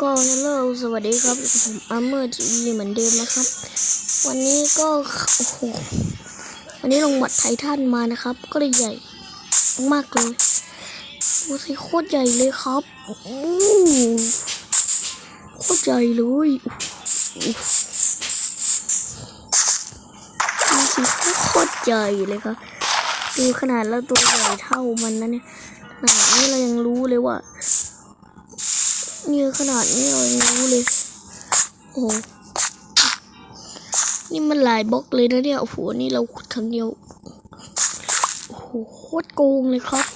ก็ฮัลโหลสวัสดีครับผมอาร์เมอร์ทีวีเหมือนเดิมนะครับ วันนี้ก็โอ้โหวันนี้ลงหมัดไททันมานะครับ ก็เลยใหญ่มากเลยดูสิโคตรใหญ่เลยครับโอ้โหโคตรใหญ่เลยดูสิโคตรใหญ่เลยครับดูขนาดแล้วตัวใหญ่เท่ามันนะเนี่ยขนาดนี้เรายังรู้เลยว่า เนื้อขนาดนี้เรางรู้เลย โอ้โหนี่มันหลายบล็อกเลยนะเนี่ย โอ้โห นี่เราขุดครั้งเดียว โอ้โห โคตรโกงเลยครับ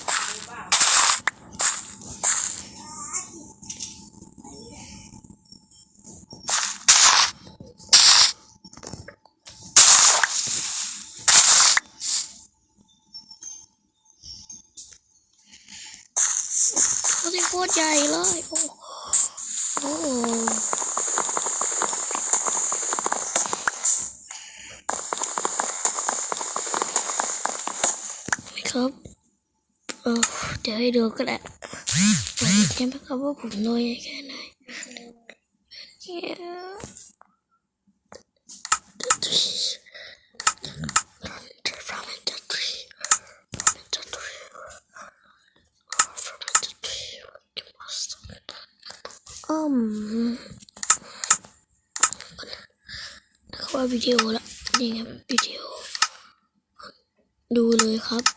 ยวให้ดูก็ได้มาดูใช่ไหมครับว่าผมน้อยแค่ไหนเนี่ยอืมเข้าว่าวิดีโอละนี่ครับวิดีโอ ดูเลยครับ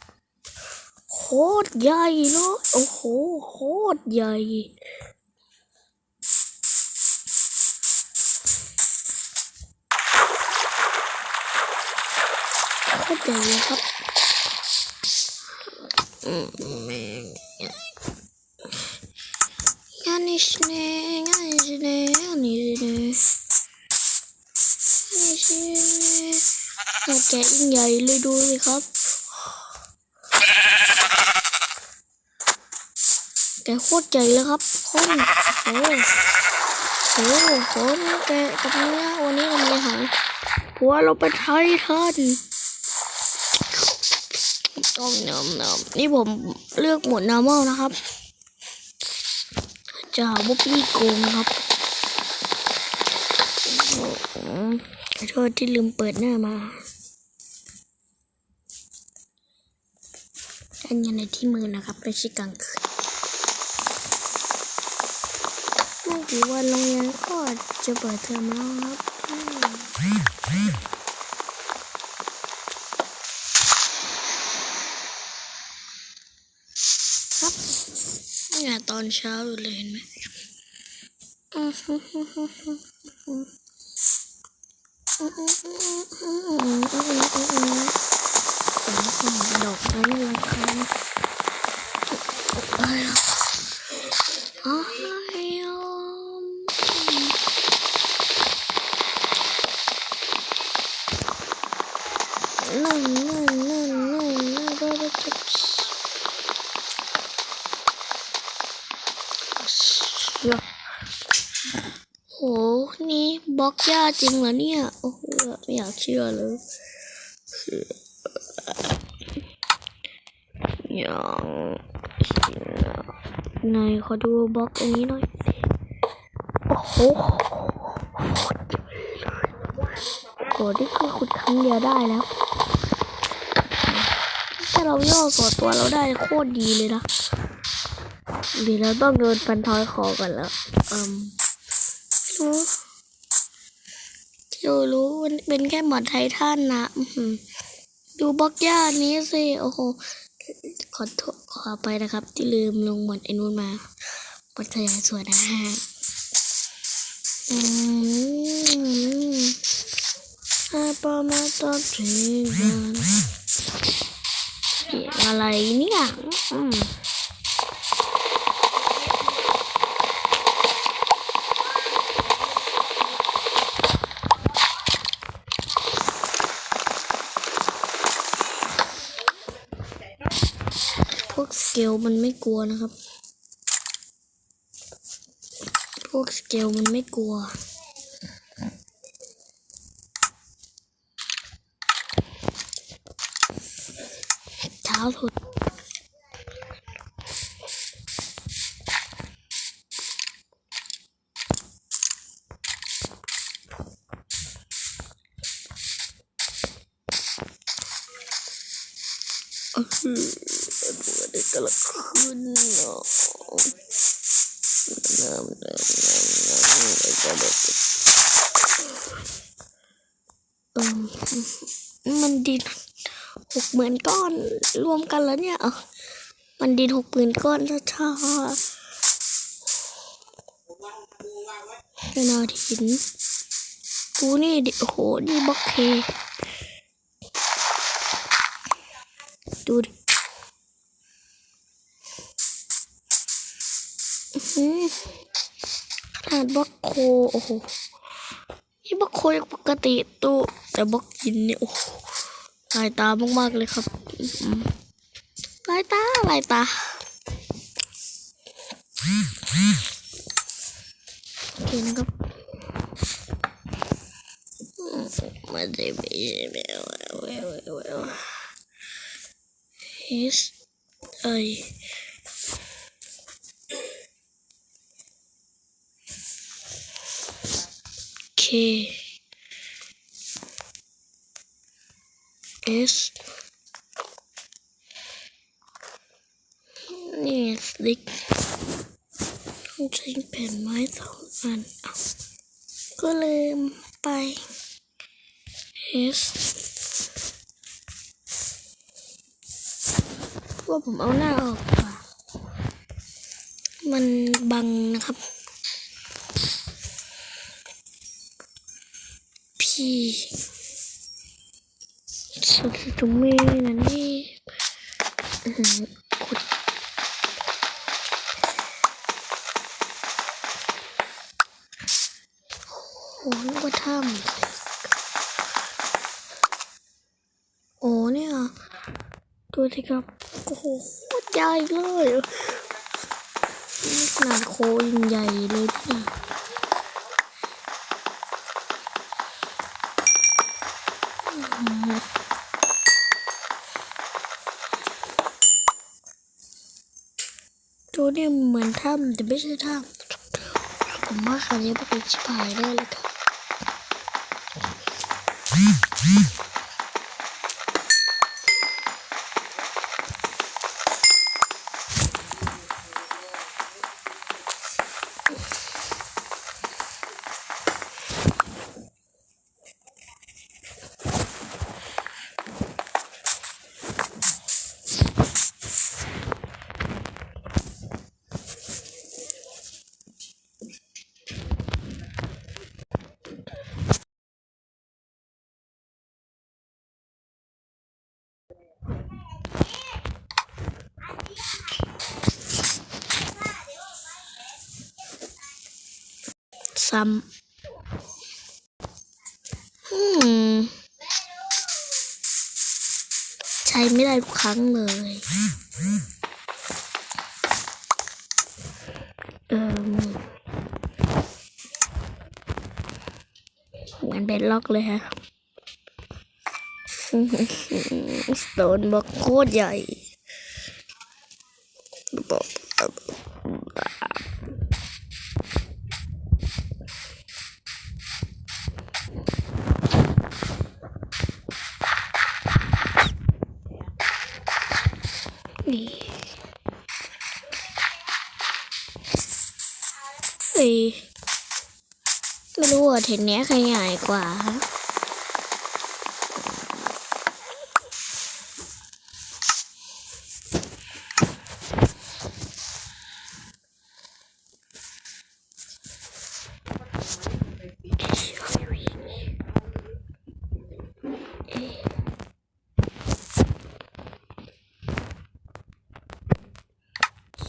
ตรใหญ่เลยโอ้โหโคตรใหญ่โคตรใหญ่เลยครับอืมแม่งงานนี้ชเนงานนี้ชเนงานนี้ชเนงานนี้ชเนหน้าแกยิ่งใหญ่เลยดูสิครับ แกะโคตรใหญ่เลยครับคนโอ้โหคนแกะกับเนื้อวันนี้เรามีอาหารหัวเราไปไทยทันต้องนำนำนี่ผมเลือกหมวด normal นะครับ จะหาว่าพี่โกงครับขอโทษที่ลืมเปิดหน้ามาอันยังในที่มือนะครับไม่ใช่กลางคืน กี่วันโรงเรียนก็จะเปิดเทอมแล้วครับครับเนี่ยตอนเช้าอยู่เลยเห็นไหมผมดอกไม้ลำคาญอ๋อ นั่นนั่นนั่นนั่นนั่นก็จะโหนี่บล็อกยาจริงเหรอเนี่ย โอ้โห ไม่อยากเชื่อเลยอย่างไหนขอดูบล็อกอันนี้หน่อย โอ้โหโหนี่คือขุดครั้งเดียวได้แล้วาเราย่อส่วนตัวเราได้โคตรดีเลยนะเดี๋ยวเราต้องโดนฟันทอยคอก่อนแล้วอืมรู้จะรู้มันเป็นแค่หมอดไททันนะดูบล็อกย่านี้สิโอ้โหขอโทษขอไปนะครับ ที่ลืมลงหมดไอ้นู้นมาบทขยายส่วนนะฮะอืมอาปามาตอนถึงกัน อะไรเนี่ยอืมพวกสเกลมันไม่กลัวนะครับ พวกสเกลมันไม่กลัว al onu. Everybody gonna cool no. Nom nom nom nom. I got it. Um, Monday. กหกหมื่นก้อน รวมกันแล้วเนี่ยเอามันดินหกหมื่นก้อนช้าๆนาทินกูนี่ดิโอ้โหนี่บล็อกเค ดูดิอื้อหือขนาดบล็อกโค โอ้โห นี่บล็อกโคยังปกติตู้แต่บล็อกหินเนี่ย โอ้โห ลายตามากๆเลยครับหลายตาลายตาโอเคนะครับอืมมาได้ไหมแมวแมวแมวแมว S I K S นี่สติ๊กต้องใช้แผ่นไม้สองอันเอาก็ลืมไป S ว่าผมเอาหน้าออกกว่ามันบังนะครับพี่ สุดจุงมีนะนี่ขุดโอ้นึกว่าถ้ำโอ้เนี่ยดูสิครับ โอ้โหโคตรใหญ่เลยนี่ขนาดโคยังใหญ่เลยเตัวเนี่ยเหมือนถ้ำแต่ไม่ใช่ถ้ำผมว่าคราวนี้เป็นชิบหายได้เลยครับ ซ้ำใช้ไม่ได้ทุกครั้งเลย เออเหมือนเบดล็อกเลยฮะ สโตนบล็อกโคตรใหญ่ นี่เฮ้ยไม่รู้ว่าเทนเนี้ยใครใหญ่กว่าฮะเหี้ยอยากหาอยากเจอเหล็กนะครับ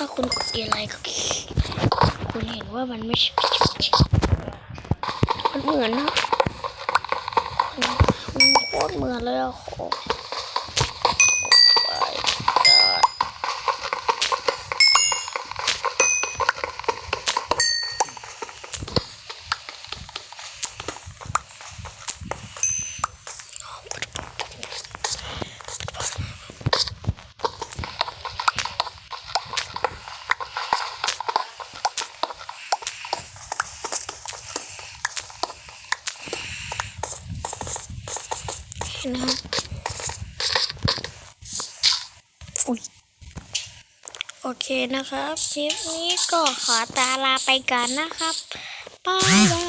ถ้าคุณกดอะไรก็คุณเห็นว่ามันไม่ใช่มันเหมือนนะมันโคตรเหมือนเลยอะ นะครับโอเคนะครับ คลิปนี้ก็ขอตาลาไปก่อนนะครับ ไปแล้ว